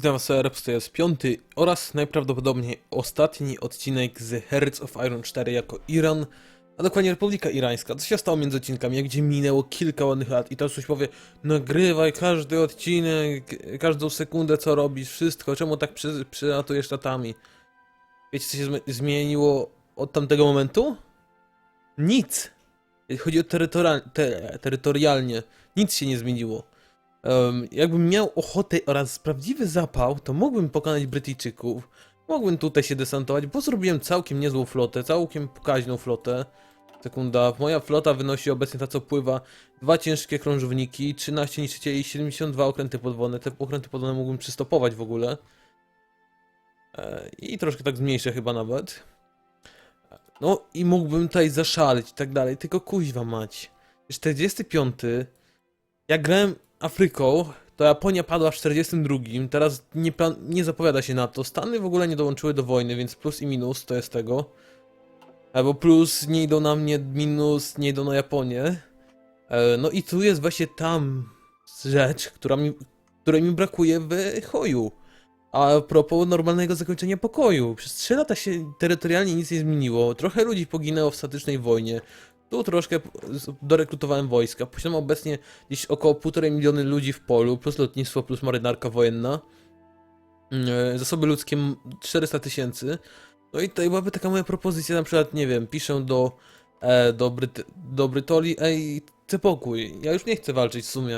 Witam was, to jest piąty oraz najprawdopodobniej ostatni odcinek z Hearts of Iron 4 jako Iran, a dokładnie Republika Irańska. Co się stało między odcinkami, gdzie minęło kilka ładnych lat i teraz coś powie nagrywaj każdy odcinek, każdą sekundę co robisz, wszystko, czemu tak przy, przylatujesz latami? Wiecie co się zmi- zmieniło od tamtego momentu? Nic! Jeśli chodzi o terytorial, te, terytorialnie, nic się nie zmieniło. Em, jakbym miał ochotę oraz prawdziwy zapał, to mógłbym pokonać Brytyjczyków. Mógłbym tutaj się desantować, bo zrobiłem całkiem niezłą flotę, całkiem pokaźną flotę. Sekunda, moja flota wynosi obecnie ta co pływa dwa ciężkie krążowniki, 13 niszczycieli i 72 okręty podwodne. Te okręty podwodne mógłbym przystopować w ogóle. E, I troszkę tak zmniejszę chyba nawet. No i mógłbym tutaj zaszaleć i tak dalej, tylko kuźwa mać. 45. Jak grałem Afryką, to Japonia padła w 42, teraz nie, nie zapowiada się na to. Stany w ogóle nie dołączyły do wojny, więc plus i minus to jest tego. Albo plus nie idą na mnie, minus nie idą na Japonię. E, No i tu jest właśnie tam rzecz, która mi, której mi brakuje w Hoju. A propos normalnego zakończenia pokoju. Przez 3 lata się terytorialnie nic nie zmieniło. Trochę ludzi poginęło w statycznej wojnie. Tu troszkę dorekrutowałem wojska. Posiadam obecnie gdzieś około 1,5 miliony ludzi w polu, plus lotnictwo, plus marynarka wojenna. Mm, e, Zasoby ludzkie m- 400 tysięcy. No i tutaj byłaby taka moja propozycja, na przykład, nie wiem, piszę do, e, do, Bryty do Brytolii, ej, chcę pokój, ja już nie chcę walczyć w sumie,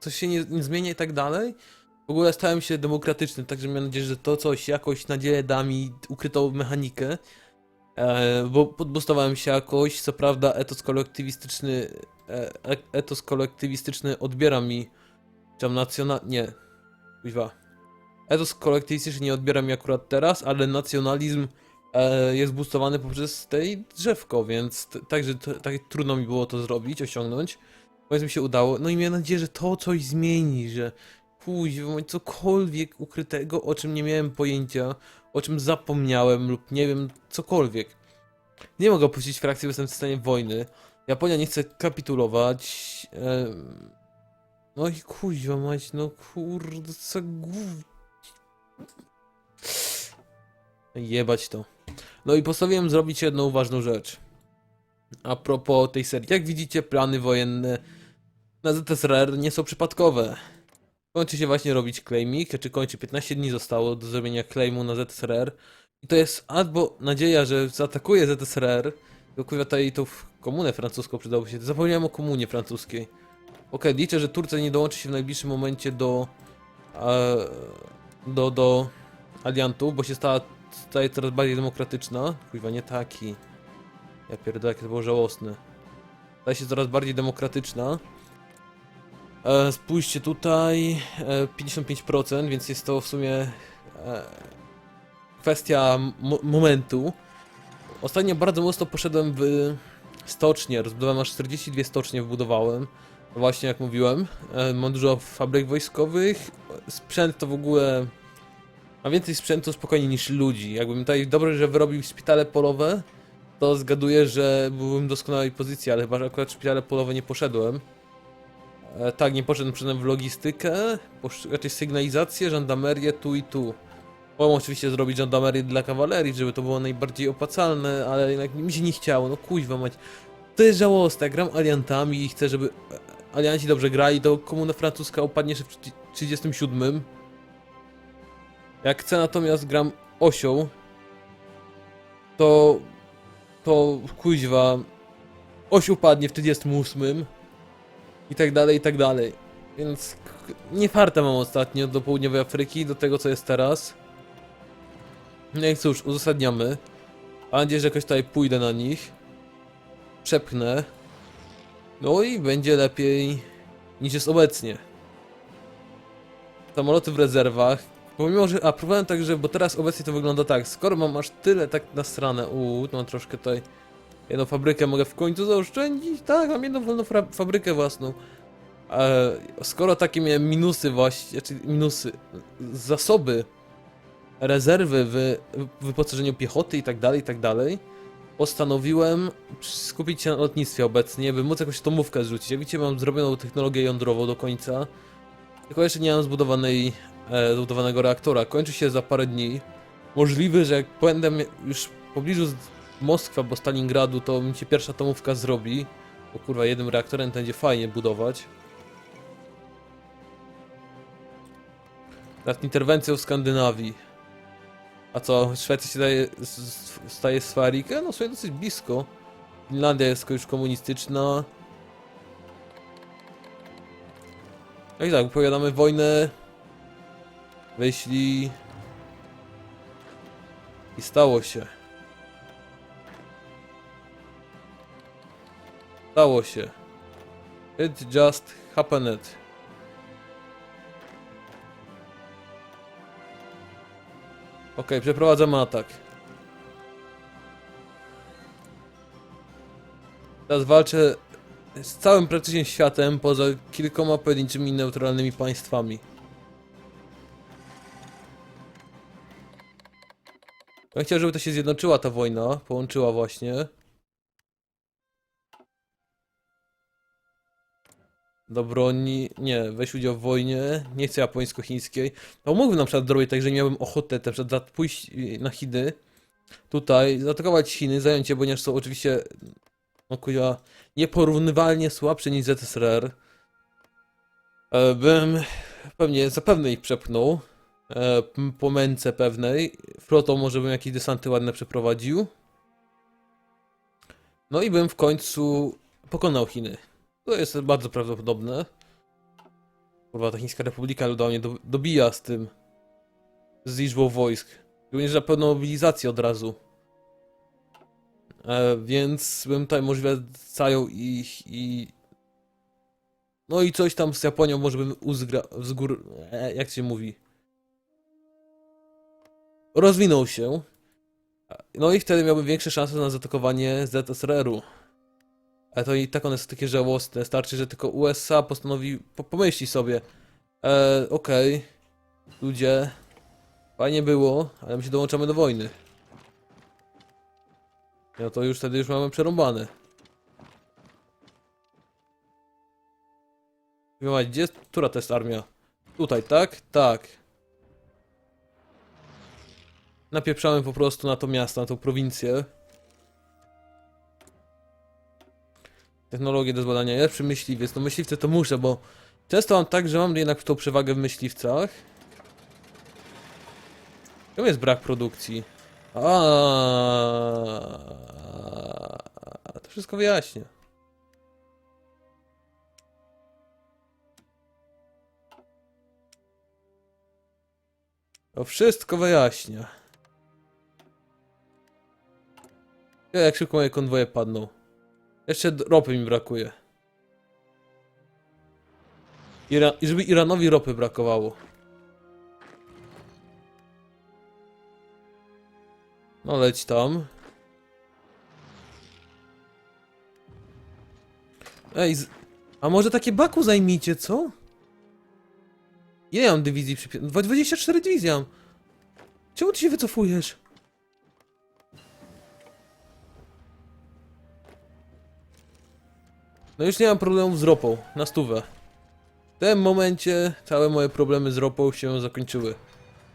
coś się nie, nie zmienia i tak dalej. W ogóle stałem się demokratyczny, także mam nadzieję, że to coś jakoś nadzieję da mi ukrytą mechanikę. E, bo podbustowałem się jakoś, co prawda etos kolektywistyczny, e, e- etos kolektywistyczny odbiera mi, tam nacjonal... nie, kuźwa. Etos kolektywistyczny nie odbiera mi akurat teraz, ale nacjonalizm jest boostowany poprzez tej drzewko, więc także tak trudno mi było to zrobić, osiągnąć. Mi się udało, no i miałem nadzieję, że to coś zmieni, że kuźwa, cokolwiek ukrytego, o czym nie miałem pojęcia, o czym zapomniałem lub nie wiem, cokolwiek. Nie mogę opuścić frakcji, bo jestem w stanie wojny. Japonia nie chce kapitulować. No i kuźwa mać, no kurde, co gów... Jebać to. No i postanowiłem zrobić jedną ważną rzecz. A propos tej serii. Jak widzicie, plany wojenne na ZSRR nie są przypadkowe. Kończy się właśnie robić claimik, czy kończy 15 dni zostało do zrobienia claimu na ZSRR. I to jest albo nadzieja, że zaatakuje ZSRR, tylko kurwa tutaj tą w komunę francuską przydałoby się. Zapomniałem o komunie francuskiej. Okej, liczę, że Turcja nie dołączy się w najbliższym momencie do e, do, do aliantów, bo się stała, staje coraz bardziej demokratyczna. Kurwa, nie taki. Ja pierdolę, jakie to było żałosne. Staje się coraz bardziej demokratyczna. E, spójrzcie tutaj, e, 55%, więc jest to w sumie e, kwestia mo momentu. Ostatnio bardzo mocno poszedłem w stocznie, rozbudowałem aż 42 stocznie wbudowałem. Właśnie jak mówiłem, e, mam dużo fabryk wojskowych, sprzęt to w ogóle... Ma więcej sprzętu spokojnie niż ludzi. Jakbym tutaj dobrze, że wyrobił szpitale polowe, to zgaduję, że byłbym w doskonałej pozycji, ale chyba, akurat szpitale polowe nie poszedłem. E, tak, nie poszedłem, poszedłem w logistykę, raczej sygnalizację, żandarmerię tu i tu. Mogłem oczywiście zrobić żandarmerię dla kawalerii, żeby to było najbardziej opłacalne, ale jednak mi się nie chciało, no kuźwa mać. To jest żałosne, jak gram aliantami i chcę, żeby e, alianci dobrze grali, to komuna francuska upadnie jeszcze w 37. Jak chcę natomiast gram osią, to to kuźwa oś upadnie w 38 i tak dalej, i tak dalej. Więc nie farta mam ostatnio do południowej Afryki, do tego co jest teraz. No i cóż, uzasadniamy. Mam nadzieję, że jakoś tutaj pójdę na nich. Przepchnę. No i będzie lepiej niż jest obecnie. Samoloty w rezerwach. Pomimo, że. A próbowałem tak, że. Bo teraz obecnie to wygląda tak. Skoro mam aż tyle tak na stronę. Uuu, mam troszkę tutaj. Jedną fabrykę mogę w końcu zaoszczędzić. Tak, mam jedną wolną fabrykę własną. E, skoro takie miałem minusy właśnie, znaczy minusy, zasoby, rezerwy w wyposażeniu piechoty i tak dalej, i tak dalej, postanowiłem skupić się na lotnictwie obecnie, by móc jakąś atomówkę zrzucić. Jak widzicie, mam zrobioną technologię jądrową do końca, tylko jeszcze nie mam zbudowanej e, zbudowanego reaktora. Kończy się za parę dni. Możliwe, że jak będę już w pobliżu z Moskwy albo Stalingradu, to mi się pierwsza atomówka zrobi. Bo kurwa, jednym reaktorem to będzie fajnie budować. Nad interwencją w Skandynawii. A co, Szwecja się daje, staje sfarikę? No sobie dosyć blisko. Finlandia jest już komunistyczna. No i tak, wypowiadamy wojnę. Wyślij. I stało się. Stało się. It just happened. Okej, przeprowadzamy atak. Teraz walczę z całym praktycznie światem, poza kilkoma pojedynczymi neutralnymi państwami. Ja chciałem, żeby to się zjednoczyła ta wojna, połączyła właśnie. Do broni, nie, weź udział w wojnie, nie chcę japońsko-chińskiej. No mógłbym na przykład zrobić tak, że miałbym ochotę na przykład pójść na Chiny, tutaj, zaatakować Chiny, zająć je, ponieważ są oczywiście, no kuja, nieporównywalnie słabsze niż ZSRR. E, Bym pewnie, zapewne ich przepchnął, e, po męce pewnej, flotą może bym jakieś desanty ładne przeprowadził. No i bym w końcu pokonał Chiny. To jest bardzo prawdopodobne. Kurwa, ta Chińska Republika Ludowa do, dobija z tym. Z liczbą wojsk. Również na pełną mobilizację od razu. E, więc bym tutaj możliwe zajął ich i... No i coś tam z Japonią może bym uzgra... z gór... E, jak się mówi? Rozwinął się. No i wtedy miałbym większe szanse na zaatakowanie ZSRR-u. Ale to i tak one są takie żałosne. Starczy, że tylko USA postanowi, po, pomyśli sobie. E, okej. Ludzie. Fajnie było, ale my się dołączamy do wojny. No to już wtedy już mamy przerąbane. Mać, gdzie jest, która to jest armia? Tutaj, tak? Tak. Napieprzamy po prostu na to miasto, na tą prowincję. Technologię do zbadania. Ja przy myśliwiec. No myśliwce to muszę, bo często mam tak, że mam jednak tą przewagę w myśliwcach. Czemu jest brak produkcji? A, to wszystko wyjaśnię. To wszystko wyjaśnia. Ja, jak szybko moje konwoje padną. Jeszcze ropy mi brakuje. Ira I żeby Iranowi ropy brakowało. No leć tam. Ej, a może takie Baku zajmijcie, co? Ile ja mam dywizji przy... 24 dywizji mam. Czemu ty się wycofujesz? No już nie mam problemów z ropą, na stówę. W tym momencie całe moje problemy z ropą się zakończyły.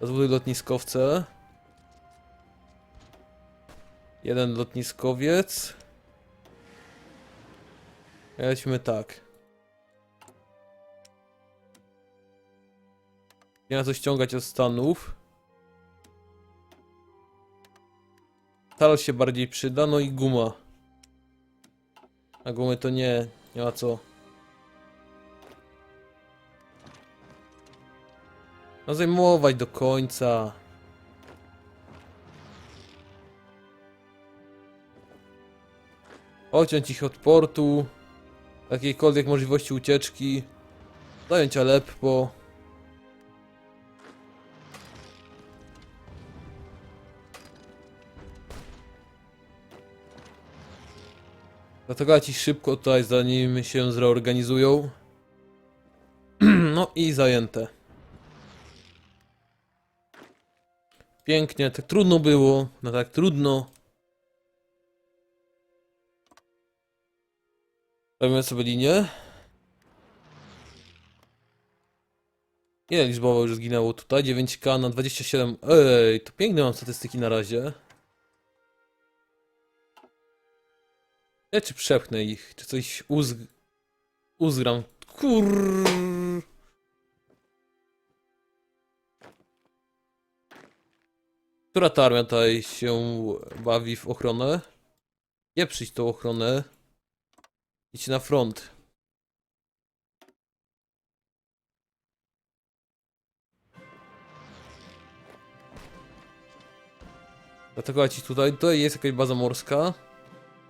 Rozbuduj lotniskowce. Jeden lotniskowiec. Lecimy tak. Nie ma co ściągać od Stanów. Tal się bardziej przyda, no i guma. A gumy to nie, nie ma co. No zajmować do końca. Odciąć ich od portu. Jakiejkolwiek możliwości ucieczki. Zająć Aleppo. Zaatakować ich szybko tutaj, zanim się zreorganizują. No i zajęte. Pięknie, tak trudno było, no tak trudno. Robimy sobie linię. Ile liczbowo już zginęło tutaj? 9k na 27. Ej, to piękne mam statystyki na razie. Ja czy przepchnę ich, czy coś uzg... uzgram. Kur... Która ta armia tutaj się bawi w ochronę? Nie przyjść tą ochronę. Idź na front. Atakować ich tutaj. Tutaj jest jakaś baza morska.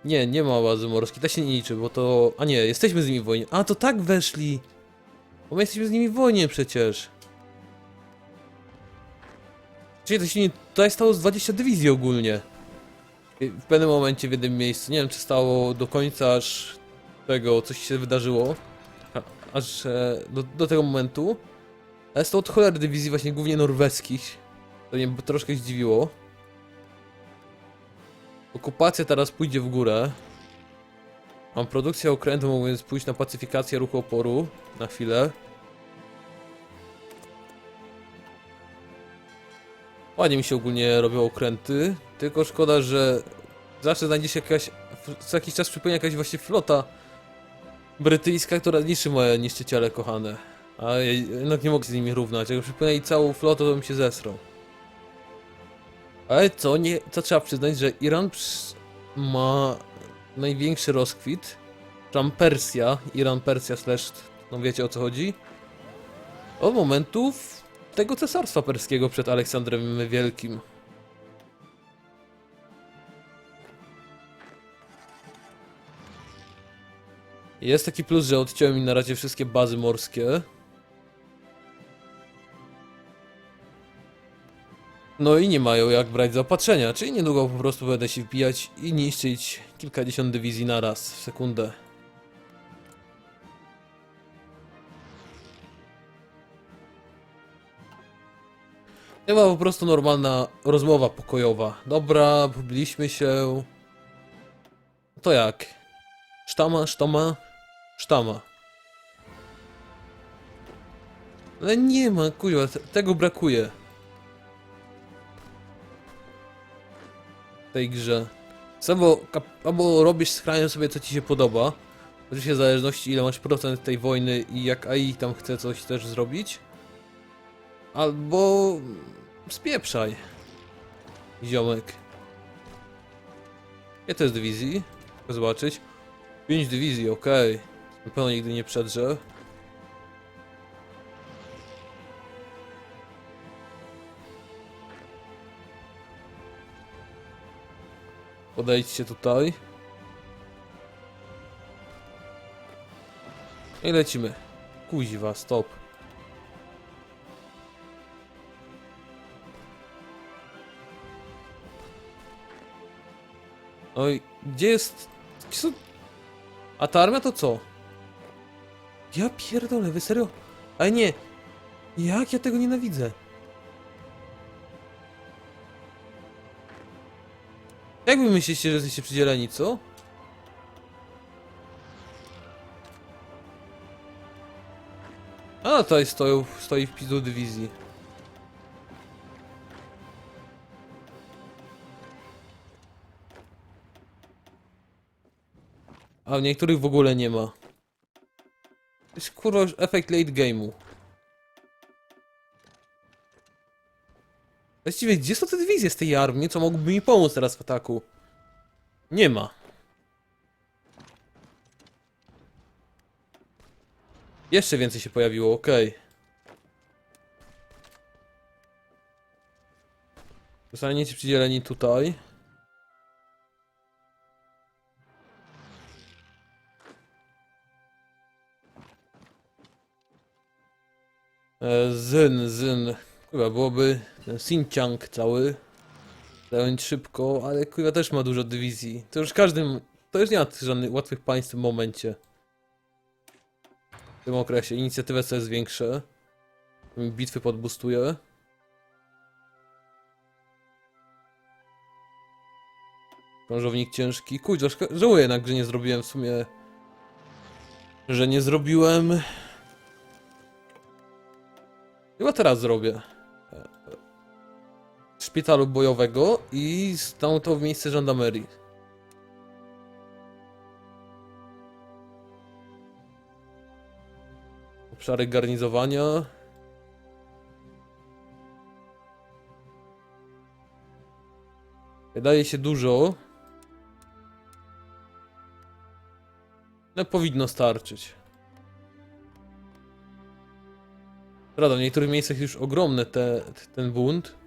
Nie, nie ma bazy morskiej. Ta się nie liczy, bo to... A nie, jesteśmy z nimi w wojnie. A, to tak weszli. Bo my jesteśmy z nimi w wojnie przecież. Czyli to się nie... Tutaj stało z 20 dywizji ogólnie. W pewnym momencie w jednym miejscu. Nie wiem, czy stało do końca aż tego, coś się wydarzyło. Aż e, do, do tego momentu. Ale to od cholery dywizji właśnie głównie norweskich. To mnie troszkę zdziwiło. Okupacja teraz pójdzie w górę. Mam produkcję okrętu, mogę więc pójść na pacyfikację ruchu oporu na chwilę. Ładnie mi się ogólnie robią okręty, tylko szkoda, że zawsze znajdzie się jakaś, co jakiś czas przypłynie jakaś właśnie flota brytyjska, która niszczy moje niszczyciele kochane. A jednak nie mogę z nimi równać, jak przypłynę i całą flotę, to bym się zesrał. Ale co, nie, co trzeba przyznać, że Iran ma największy rozkwit. Tam Persja, Iran, Persja slash, no wiecie o co chodzi? Od momentów tego cesarstwa perskiego przed Aleksandrem Wielkim. Jest taki plus, że odciąłem im na razie wszystkie bazy morskie. No i nie mają jak brać zaopatrzenia, czyli niedługo po prostu będę się wbijać i niszczyć kilkadziesiąt dywizji na raz w sekundę. Chyba po prostu normalna rozmowa pokojowa. Dobra, pobiliśmy się. To jak? Sztama, sztama, sztama. Ale nie ma, kurwa, te- tego brakuje. Tej grze. Albo, albo robisz skrajnie sobie co ci się podoba. Oczywiście w zależności ile masz procent tej wojny i jak AI tam chce coś też zrobić. Albo spieprzaj. Ziomek. To jest dywizji? Zobaczyć. 5 dywizji, okej. Na pewno nigdy nie przedrze. Podejdźcie tutaj. I lecimy. Kuźwa, stop. I gdzie jest... Gdzie są... A ta armia to co? Ja pierdolę, wy serio? Ale nie! Jak ja tego nienawidzę? Jak wy myślicie, że jesteście przydzieleni, co? A, tutaj stoją, stoi w pizdu dywizji. A w niektórych w ogóle nie ma. To jest kurwa efekt late game'u. Właściwie, gdzie są te dywizje z tej armii, co mogłyby mi pomóc teraz w ataku? Nie ma. Jeszcze więcej się pojawiło, okej. Zostaniecie przydzieleni tutaj. E, Zyn, Zyn. Chyba byłoby ten Xinjiang cały zająć szybko, ale kurwa też ma dużo dywizji. To już każdym. To już nie ma żadnych łatwych państw w momencie. W tym okresie. Inicjatywę coraz zwiększę. Bitwy podbustuję. Krążownik ciężki. Szko- żałuję jednak, że nie zrobiłem w sumie. Że nie zrobiłem Chyba teraz zrobię. Szpitalu bojowego i stał to w miejsce żandarmerii. Obszary garnizowania. Wydaje się dużo. No powinno starczyć. Prawda, w niektórych miejscach już ogromny te, ten bunt.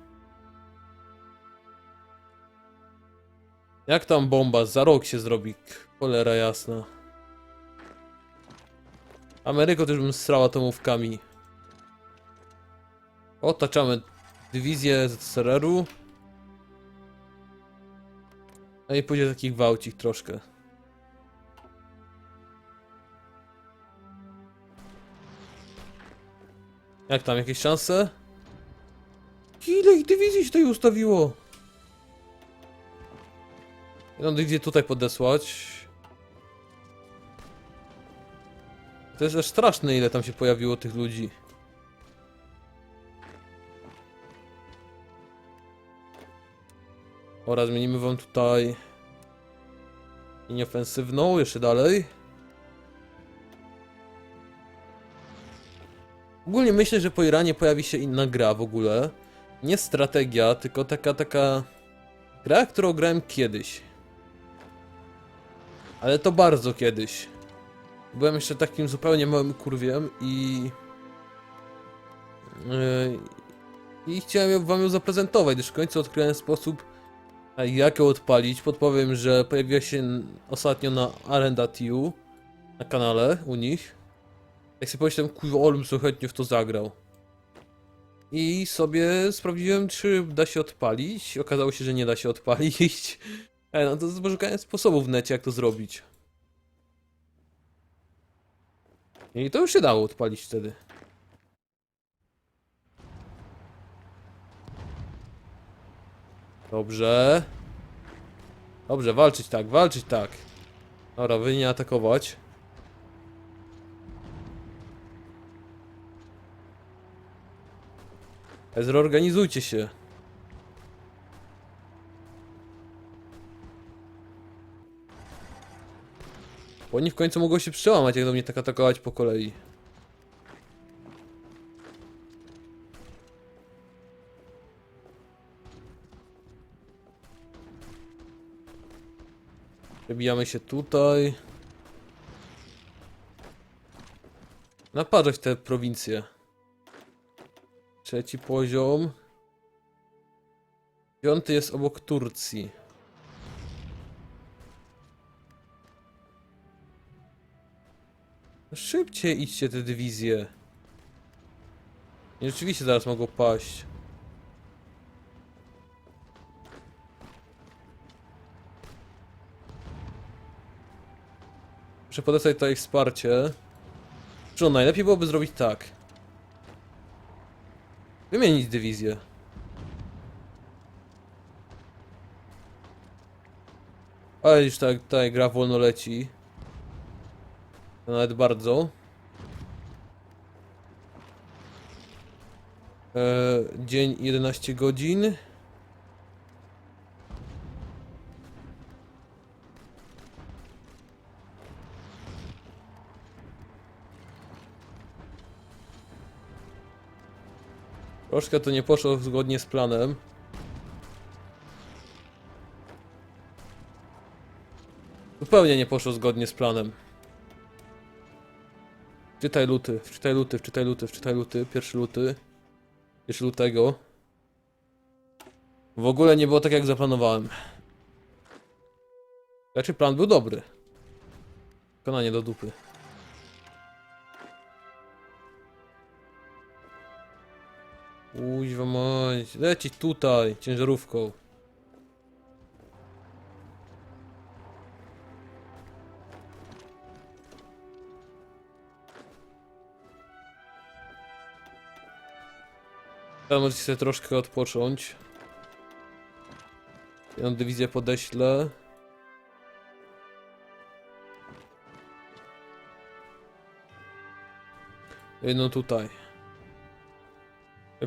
Jak tam bomba? Za rok się zrobi. Cholera jasna. Ameryko też bym strała atomówkami. Otaczamy dywizję ZSRR-u. No i pójdzie taki gwałcik troszkę. Jak tam, jakieś szanse? Ile ich dywizji się tutaj ustawiło? Jedną dywizję tutaj podesłać. To jest aż straszne, ile tam się pojawiło tych ludzi. Oraz zmienimy wam tutaj linię ofensywną, jeszcze dalej. Ogólnie myślę, że po Iranie pojawi się inna gra w ogóle. Nie strategia, tylko taka, taka gra, którą grałem kiedyś. Ale to bardzo kiedyś. Byłem jeszcze takim zupełnie małym kurwiem i... Yy, I chciałem wam ją zaprezentować, gdyż w końcu odkryłem sposób, jak ją odpalić. Podpowiem, że pojawiła się ostatnio na Arenda.tu na kanale u nich. Jak sobie pomyślałem, kurwa, Olm chętnie w to zagrał. I sobie sprawdziłem, czy da się odpalić. Okazało się, że nie da się odpalić. E, no to poszukałem sposobów w necie, jak to zrobić. I to już się dało odpalić wtedy. Dobrze. Dobrze, walczyć tak, walczyć tak. Dobra, wy nie atakować. E, Zreorganizujcie się. Oni w końcu mogą się przełamać, jak do mnie tak atakować po kolei. Przebijamy się tutaj. Naparzać te prowincje. Trzeci poziom. Piąty jest obok Turcji. Szybciej idźcie te dywizje. Nie, rzeczywiście zaraz mogą paść. Muszę podesłać tutaj wsparcie. Czy najlepiej byłoby zrobić tak. Wymienić dywizję. Ale już tak, gra wolno leci. Nawet bardzo. E, dzień 11 godzin. Troszkę to nie poszło zgodnie z planem. Zupełnie nie poszło zgodnie z planem. Wczytaj luty, wczytaj luty, wczytaj luty, wczytaj luty, pierwszy luty. Pierwszy lutego. W ogóle nie było tak jak zaplanowałem. Znaczy plan był dobry. Wykonanie do dupy. Uźwa mać, lecić tutaj, ciężarówką. Teraz możecie sobie troszkę odpocząć. Jedną dywizję podeślę. Jedną tutaj.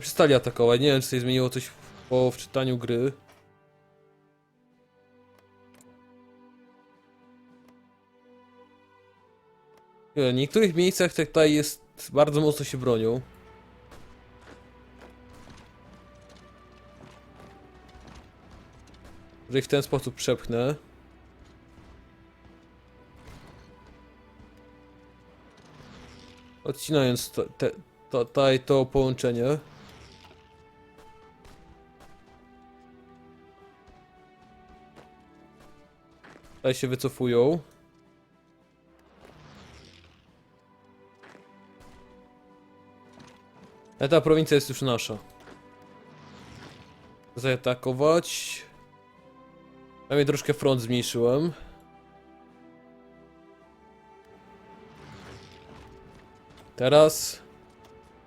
Przestali atakować. Nie wiem, czy się zmieniło coś po wczytaniu gry. W niektórych miejscach tutaj jest bardzo mocno się bronią. Że ich w ten sposób przepchnę. Odcinając to, te, to, tutaj to połączenie. Tutaj się wycofują. Ale ta prowincja jest już nasza. Zaatakować. Przynajmniej troszkę front zmniejszyłem. Teraz.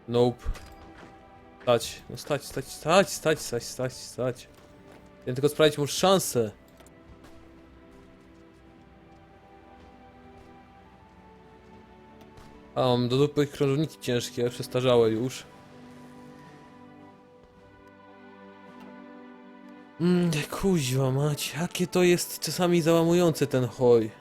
Nope. Stać. No stać, stać, stać, stać, stać, stać, stać. Ja tylko sprawić mu szansę. A mam do dupy krążniki ciężkie, przestarzałe już. Mmm, kuźwa mać, jakie to jest czasami załamujące ten hoj.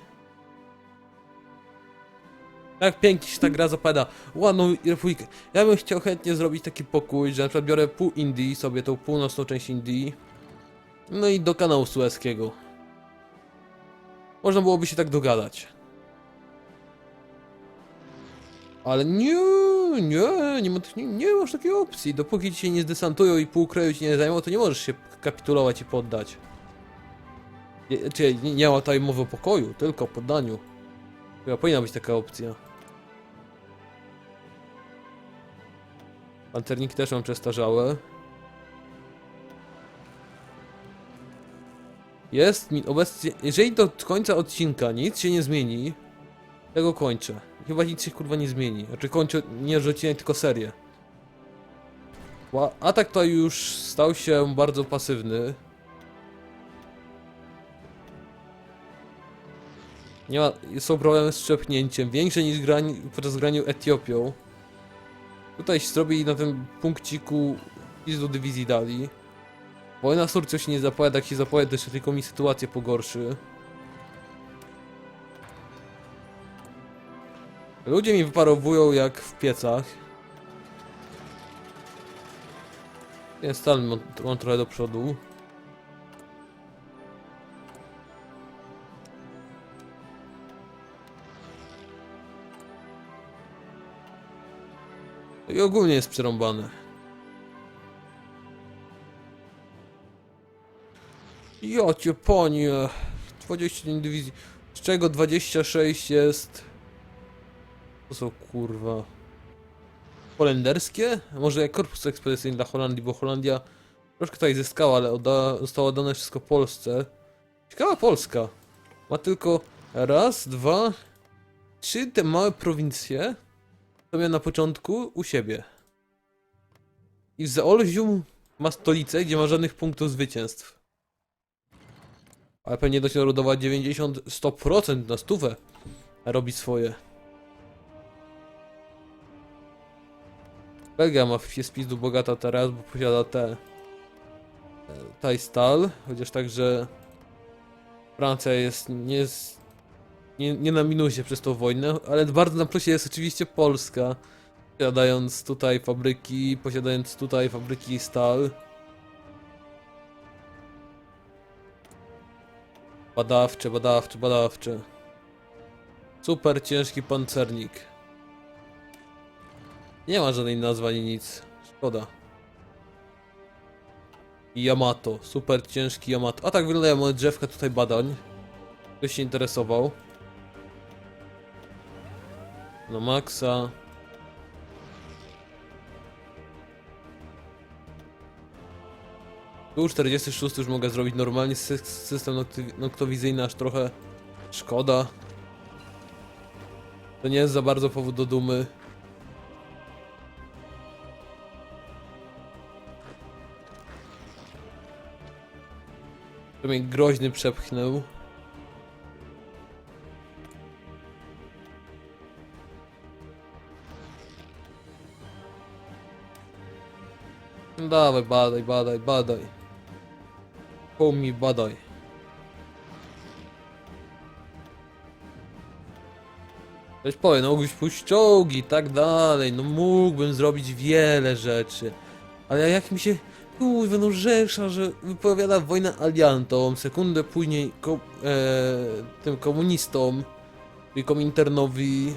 Jak pięknie się ta gra zapada. Ładną republikę. Ja bym chciał chętnie zrobić taki pokój, że na przykład biorę pół Indii, sobie tą północną część Indii. No i do kanału Suezkiego. Można byłoby się tak dogadać. Ale nie, nie, nie, ma, nie, nie masz takiej opcji. Dopóki ci się nie zdesantują i pół kraju ci nie zajmą, to nie możesz się kapitulować i poddać. Czyli nie, nie ma tutaj mowy o pokoju, tylko o poddaniu. Chyba powinna być taka opcja. Pancerniki też mam przestarzałe. Jest mi obecnie. Jeżeli do końca odcinka nic się nie zmieni, tego kończę. Chyba nic się kurwa nie zmieni. Znaczy kończę nie odcinek, tylko serię. Atak to już stał się bardzo pasywny. Nie ma, są problemy z szczepnięciem, większe niż grań, podczas graniu Etiopią. Tutaj się zrobi na tym punkciku do dywizji dali. Wojna z Turcją się nie zapowiada, jak się zapowiada, to jeszcze tylko mi sytuację pogorszy. Ludzie mi wyparowują jak w piecach. Stan mam, mam trochę do przodu. I ogólnie jest przerąbane. Ja cię panie. 21 dywizji. Z czego 26 jest... To są kurwa... Holenderskie? Może korpus ekspedycyjny dla Holandii, bo Holandia troszkę tutaj zyskała, ale odda, zostało oddane wszystko Polsce. Ciekawa Polska. Ma tylko raz, dwa, trzy te małe prowincje, to miał na początku u siebie. I w Zaolzium ma stolicę, gdzie ma żadnych punktów zwycięstw. Ale pewnie dość narodowa 90-100% na stówę robi swoje. Belgia ma jest pizdu bogata teraz, bo posiada te e, Tajstal, chociaż także Francja jest nie, z- nie, nie na minusie przez tą wojnę, ale bardzo na plusie jest oczywiście Polska, posiadając tutaj fabryki, posiadając tutaj fabryki stal. Badawcze, badawcze, badawcze. Super ciężki pancernik. Nie ma żadnej nazwy ani nic. Szkoda. Yamato. Super ciężki Yamato. A tak wyglądają moje drzewka tutaj badań. Ktoś się interesował. No maksa. Tu 46 już mogę zrobić normalnie sy system noktowizyjny, aż trochę szkoda. To nie jest za bardzo powód do dumy. To mnie groźny przepchnął. dawaj, badaj, badaj, badaj. Homie, badaj. Weź powiem, no mógłbyś pójść czołgi i tak dalej, no mógłbym zrobić wiele rzeczy. Ale jak mi się, kurwa, no rzesza, że wypowiada wojnę aliantom, sekundę później ko e, tym komunistom i Kominternowi,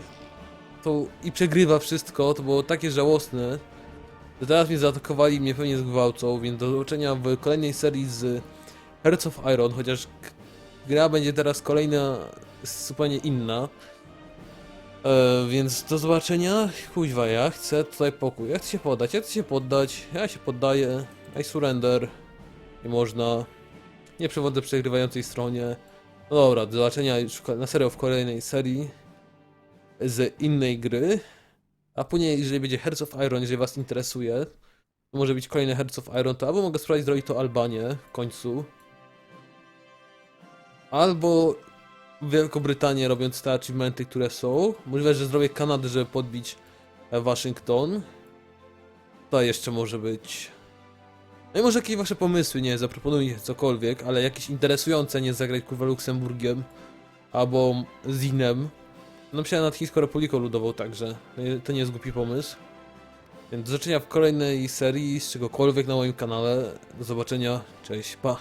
to i przegrywa wszystko, to było takie żałosne, że teraz mnie zaatakowali mnie pewnie zgwałcą, więc do zobaczenia w kolejnej serii z Hearts of Iron, chociaż gra będzie teraz kolejna zupełnie inna. E, więc do zobaczenia. Kuźwa, ja chcę tutaj pokój. Ja chcę się poddać, ja chcę się poddać. Ja się poddaję. I surrender. Nie można. Nie przewodzę przegrywającej stronie. No dobra, do zobaczenia na serio w kolejnej serii z innej gry. A później, jeżeli będzie Hearts of Iron, jeżeli was interesuje, może być kolejny Hearts of Iron, to albo mogę sprawdzić zrobić to Albanię w końcu. Albo Wielkobrytanię robiąc te achievementy, które są. Możliwe, że zrobię Kanadę, żeby podbić Waszyngton. To jeszcze może być. No i może jakieś wasze pomysły, nie, zaproponujcie cokolwiek, ale jakieś interesujące, nie zagrać kurwa Luksemburgiem albo Zinem. No myślałem nad Chińską Republiką Ludową także, to nie- to nie jest głupi pomysł. Więc do zobaczenia w kolejnej serii z czegokolwiek na moim kanale. Do zobaczenia, cześć, pa.